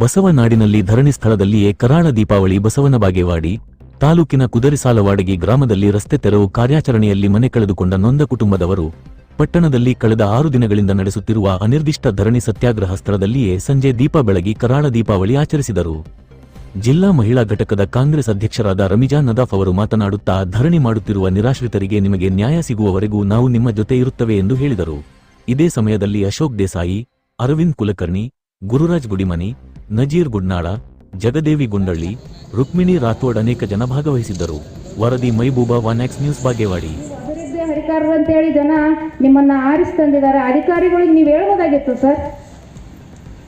ಬಸವನಾಡಿನಲ್ಲಿ ಧರಣಿ ಸ್ಥಳದಲ್ಲಿಯೇ ಕರಾಳ ದೀಪಾವಳಿ ಬಸವನ ಬಾಗೇವಾಡಿ ತಾಲೂಕಿನ ಕುದರಿಸಾಲವಾಡಗಿ ಗ್ರಾಮದಲ್ಲಿ ರಸ್ತೆ ತೆರವು ಕಾರ್ಯಾಚರಣೆಯಲ್ಲಿ ಮನೆ ಕಳೆದುಕೊಂಡ ನೊಂದ ಕುಟುಂಬದವರು ಪಟ್ಟಣದಲ್ಲಿ ಕಳೆದ ಆರು ದಿನಗಳಿಂದ ನಡೆಸುತ್ತಿರುವ ಅನಿರ್ದಿಷ್ಟ ಧರಣಿ ಸತ್ಯಾಗ್ರಹ ಸ್ಥಳದಲ್ಲಿಯೇ ಸಂಜೆ ದೀಪ ಬೆಳಗಿ ಕರಾಳ ದೀಪಾವಳಿ ಆಚರಿಸಿದರು. ಜಿಲ್ಲಾ ಮಹಿಳಾ ಘಟಕದ ಕಾಂಗ್ರೆಸ್ ಅಧ್ಯಕ್ಷರಾದ ರಮಿಜಾ ನದಾಫ್ ಅವರು ಮಾತನಾಡುತ್ತಾ, ಧರಣಿ ಮಾಡುತ್ತಿರುವ ನಿರಾಶ್ರಿತರಿಗೆ ನಿಮಗೆ ನ್ಯಾಯ ಸಿಗುವವರೆಗೂ ನಾವು ನಿಮ್ಮ ಜೊತೆ ಇರುತ್ತವೆ ಎಂದು ಹೇಳಿದರು. ಇದೇ ಸಮಯದಲ್ಲಿ ಅಶೋಕ್ ದೇಸಾಯಿ, ಅರವಿಂದ್ ಕುಲಕರ್ಣಿ, ಗುರುರಾಜ್ ಗುಡಿಮನಿ ನಜೀರ್ ಗುಡ್ನಾಳ, ಜಗದೇವಿ ಗುಂಡಳ್ಳಿ, ರುಕ್ಮಿಣಿ ರಾಥೋಡ್ ಅನೇಕ ಜನ ಭಾಗವಹಿಸಿದ್ದರು ವರದಿ Mehbooba one X news Bagewadi. ಹರಿಕಾರರು ಅಂತೇಳಿ ಜನ ನಿಮ್ಮನ್ನ ಆರಿಸಿ ತಂದಿದ್ದಾರೆ. ಅಧಿಕಾರಿಗಳಿಗೆ ನೀವು ಹೇಳ್ಬೋದಾಗಿತ್ತು ಸರ್?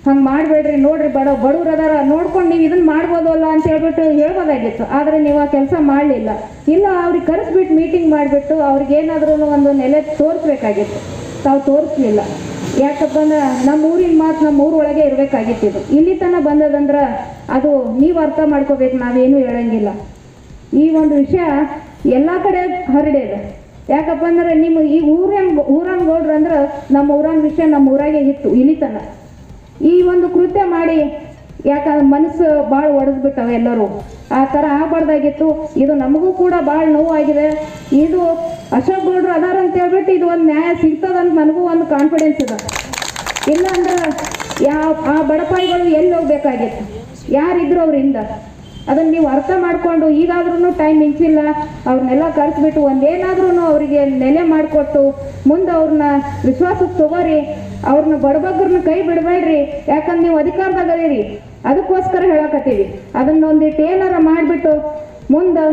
ಹಂಗೆ ಮಾಡಬೇಡ್ರಿ, ನೋಡ್ರಿ, ಬಡ ಬಡವ್ರು ಅದಾರ, ನೋಡ್ಕೊಂಡು ನೀವು ಇದನ್ನ ಮಾಡ್ಬೋದಲ್ಲ ಅಂತ ಹೇಳ್ಬಿಟ್ಟು ಹೇಳ್ಬೋದಾಗಿತ್ತು. ಆದರೆ ನೀವು ಆ ಕೆಲಸ ಮಾಡಲಿಲ್ಲ. ಇಲ್ಲ ಅವ್ರಿಗೆ ಕರೆಸ್ಬಿಟ್ಟು ಮೀಟಿಂಗ್ ಮಾಡಿಬಿಟ್ಟು ಅವ್ರಿಗೆ ಏನಾದ್ರೂ ಒಂದು ನೆಲೆ ತೋರಿಸ್ಬೇಕಾಗಿತ್ತು. ತಾವು ತೋರಿಸ್ಲಿಲ್ಲ. ಯಾಕಪ್ಪ ಅಂದ್ರೆ ನಮ್ಮ ಊರಿನ ಮಾತು ನಮ್ಮ ಊರೊಳಗೆ ಇರಬೇಕಾಗಿತ್ತು ಇದು. ಇಲ್ಲಿ ತನಕ ಬಂದದಂದ್ರೆ ಅದು ನೀವು ಅರ್ಥ ಮಾಡ್ಕೋಬೇಕು, ನಾವೇನು ಹೇಳಂಗಿಲ್ಲ. ಈ ಒಂದು ವಿಷಯ ಎಲ್ಲ ಕಡೆ ಹರಡಿದೆ ಯಾಕಪ್ಪ ಅಂದ್ರೆ ನಿಮ್ಮ ಈ ಊರನ್ ಊರಂಗ್ ಗೌಡ್ರು ಅಂದ್ರೆ ನಮ್ಮ ಊರಂಗ ವಿಷಯ ನಮ್ಮ ಊರಾಗೆ ಇತ್ತು ಇಲಿತನ ಈ ಒಂದು ಕೃತ್ಯ ಮಾಡಿ ಯಾಕಂದ್ರೆ ಮನಸ್ಸು ಭಾಳ ಒಡೆದ್ಬಿಟ್ಟವೆ ಎಲ್ಲರೂ. ಆ ಥರ ಆಗಬಾರ್ದಾಗಿತ್ತು. ಇದು ನಮಗೂ ಕೂಡ ಭಾಳ ನೋವಾಗಿದೆ. ಇದು ಅಶೋಕ್ ಗೌಡ್ರು ಅದಾರ ಅಂತ ಹೇಳ್ಬಿಟ್ಟು ಇದು ಒಂದು ನ್ಯಾಯ ಸಿಗ್ತದಂತ ನನಗೂ ಒಂದು ಕಾನ್ಫಿಡೆನ್ಸ್ ಇದೆ. ಇಲ್ಲಾಂದ್ರೆ ಯಾವ, ಆ ಬಡಪಾಯಿಗಳು ಎಲ್ಲಿ ಹೋಗ್ಬೇಕಾಗಿತ್ತು? ಯಾರಿದ್ರು ಅವರಿಂದ? ಅದನ್ನ ನೀವು ಅರ್ಥ ಮಾಡಿಕೊಂಡು ಈಗಾದ್ರೂ ಟೈಮ್ ಮಿಂಚಿಲ್ಲ ಅವ್ರನ್ನೆಲ್ಲ ಕರೆಸ್ಬಿಟ್ಟು ಒಂದೇನಾದ್ರೂ ಅವರಿಗೆ ನೆಲೆ ಮಾಡಿಕೊಟ್ಟು ಮುಂದೆ ಅವ್ರನ್ನ ವಿಶ್ವಾಸಕ್ಕೆ ತಗೋರಿ, ಅವ್ರನ್ನ ಬಡಬಗ್ರನ್ನ ಕೈ ಬಿಡಬೇಡ್ರಿ, ಯಾಕಂದ್ರೆ ನೀವು ಅಧಿಕಾರದಾಗ ಅದೀರಿ ಅದಕ್ಕೋಸ್ಕರ ಹೇಳಕತ್ತೀವಿ. ಅದನ್ನ ಒಂದಿಟ್ಟು ಏನಾರ ಮಾಡಿಬಿಟ್ಟು ಮುಂದೆ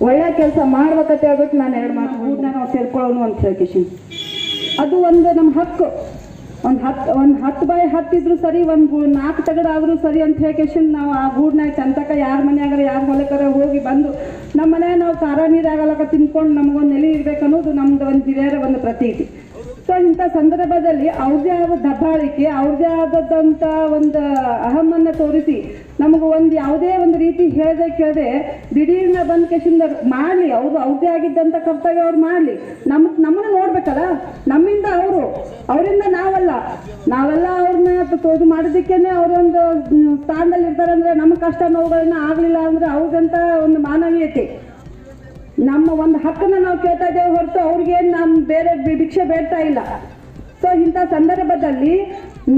ಒಳ್ಳೆ ಕೆಲಸ ಮಾಡ್ಬೇಕಂತ ಹೇಳ್ಬಿಟ್ಟು ನಾನು ಎರಡು ಮಾತು ಊರ್ನಾಗ ನಾವು ಸೇರ್ಕೊಳ್ಳೋನು ಅಂತ ಹೇಳ್ಕೇಶನ್ ಅದು ಒಂದು ನಮ್ಮ ಹಕ್ಕು. ಒಂದು ಹತ್ತು ಒಂದು ಹತ್ತು ಬೈ ಹತ್ತಿದ್ರು ಸರಿ ಒಂದು ನಾಲ್ಕು ತಗಡಾದ್ರೂ ಸರಿ ಅಂತ ಹೇಳ್ಕೇಶನ್ ನಾವು ಆ ಗೂಡ್ನಾಗ ಚಂತಕ ಯಾರ ಮನೆಯಾಗಾರ ಯಾರ ಹೊಲಕರ ಹೋಗಿ ಬಂದು ನಮ್ಮ ಮನೆ ನಾವು ಖಾರ ನೀರಾಗಲಕ ತಿನ್ಕೊಂಡು ನಮಗೊಂದು ನೆಲೆ ಇರ್ಬೇಕು ಅನ್ನೋದು ನಮ್ದು ಒಂದು ಹಿರಿಯರ ಒಂದು ಪ್ರತೀತಿ. ಸೊ ಇಂಥ ಸಂದರ್ಭದಲ್ಲಿ ಅವ್ರದೇ ಆದ ದಬ್ಬಾಳಿಕೆ ಅವ್ರದೇ ಆದದ್ದಂಥ ಒಂದು ಅಹಮನ್ನು ತೋರಿಸಿ ನಮಗೆ ಒಂದು ಯಾವುದೇ ಒಂದು ರೀತಿ ಹೇಳದೆ ಕೇಳದೆ ದಿಢೀರ್ನ ಬಂದ ಕೆಸಿಂದ ಮಾಡಲಿ, ಅವರು ಅವ್ರದ್ದೇ ಆಗಿದ್ದಂಥ ಕರ್ತವ್ಯ ಅವ್ರು ಮಾಡಲಿ. ನಮ್ಮ ನಮ್ಮನ್ನು ನೋಡ್ಬೇಕಲ್ಲ? ನಮ್ಮಿಂದ ಅವರು, ಅವರಿಂದ ನಾವಲ್ಲ. ನಾವೆಲ್ಲ ಅವ್ರನ್ನ ಇದು ಮಾಡೋದಕ್ಕೇನೆ ಅವರೊಂದು ಸ್ಥಾನದಲ್ಲಿ ಇರ್ತಾರೆ ಅಂದರೆ ನಮ್ಮ ಕಷ್ಟ ನೋವುಗಳನ್ನ ಆಗಲಿಲ್ಲ ಅಂದರೆ ಅವ್ರಿಗಂತ ಒಂದು ಮಾನವೀಯತೆ. ನಮ್ಮ ಒಂದು ಹಕ್ಕನ್ನು ನಾವು ಕೇಳ್ತಾ ಇದ್ದೇವೆ ಹೊರತು ಅವ್ರಿಗೇನು ನಮ್ಮ ಬೇರೆ ಭಿಕ್ಷೆ ಬೇಡ್ತಾ ಇಲ್ಲ. ಸೊ ಇಂಥ ಸಂದರ್ಭದಲ್ಲಿ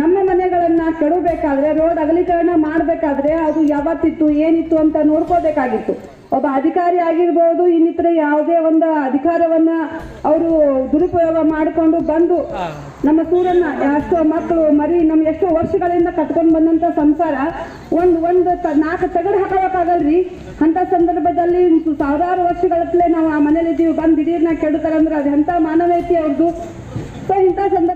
ನಮ್ಮ ಮನೆಗಳನ್ನ ಕೆಡಬೇಕಾದ್ರೆ ರೋಡ್ ಅಗಲೀಕರಣ ಮಾಡಬೇಕಾದ್ರೆ ಅದು ಯಾವತ್ತಿತ್ತು, ಏನಿತ್ತು ಅಂತ ನೋಡ್ಕೋಬೇಕಾಗಿತ್ತು. ಒಬ್ಬ ಅಧಿಕಾರಿ ಆಗಿರ್ಬೋದು, ಇನ್ನಿತರ ಯಾವುದೇ ಒಂದು ಅಧಿಕಾರವನ್ನ ಅವರು ದುರುಪಯೋಗ ಮಾಡಿಕೊಂಡು ಬಂದು ನಮ್ಮ ಸೂರನ್ನ ಎಷ್ಟೋ ಮಕ್ಕಳು ಮರಿ ನಮ್ಮ ಎಷ್ಟೋ ವರ್ಷಗಳಿಂದ ಕಟ್ಕೊಂಡು ಬಂದಂತ ಸಂಸಾರ, ಒಂದ್ ಒಂದ್ ನಾಲ್ಕು ತಗಡು ಹಾಕೋಕ್ಕಾಗಲ್ರಿ ಅಂತ ಸಂದರ್ಭದಲ್ಲಿ ಸಾವಿರಾರು ವರ್ಷಗಳತ್ತಲೇ ನಾವು ಆ ಮನೇಲಿ ಇದ್ದೀವಿ ಬಂದು ದಿಢೀರ್ನ ಕೆಡುತ್ತಾರಂದ್ರೆ ಅದು ಎಂಥ ಮಾನವೀಯತೆ ಅವ್ರದ್ದು ಸೊ ಇಂಥ ಸಂದರ್ಭ